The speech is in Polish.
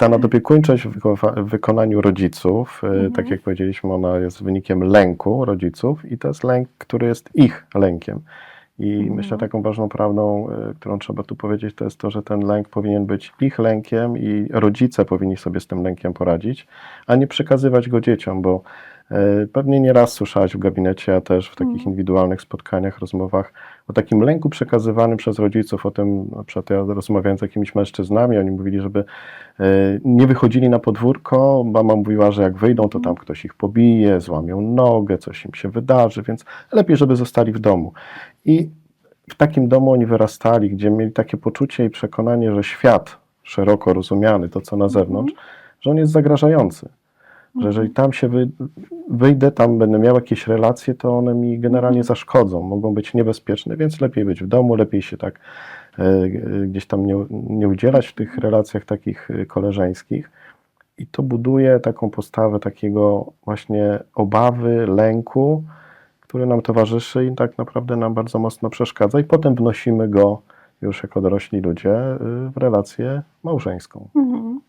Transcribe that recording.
Ta nadopiekuńczość w wykonaniu rodziców, e, Mhm. tak jak powiedzieliśmy, ona jest wynikiem lęku rodziców i to jest lęk, który jest ich lękiem. I Mhm. myślę, taką ważną prawdą, e, którą trzeba tu powiedzieć, to jest to, że ten lęk powinien być ich lękiem i rodzice powinni sobie z tym lękiem poradzić, a nie przekazywać go dzieciom, bo pewnie nie raz słyszałaś w gabinecie, a też w takich Mhm. indywidualnych spotkaniach, rozmowach o takim lęku przekazywanym przez rodziców, o tym, na przykład ja rozmawiałem z jakimiś mężczyznami, oni mówili, żeby e, nie wychodzili na podwórko, mama mówiła, że jak wyjdą, to tam ktoś ich pobije, złamią nogę, coś im się wydarzy, więc lepiej, żeby zostali w domu. I w takim domu oni wyrastali, gdzie mieli takie poczucie i przekonanie, że świat szeroko rozumiany, to co na zewnątrz, że on jest zagrażający. Że jeżeli tam się wy, wyjdę, tam będę miał jakieś relacje, to one mi generalnie zaszkodzą, mogą być niebezpieczne, więc lepiej być w domu, lepiej się tak e, e, gdzieś tam nie, nie udzielać w tych relacjach takich e, koleżeńskich. I to buduje taką postawę takiego właśnie obawy, lęku, który nam towarzyszy i tak naprawdę nam bardzo mocno przeszkadza, i potem wnosimy go już jako dorośli ludzie y, w relację małżeńską. Mhm.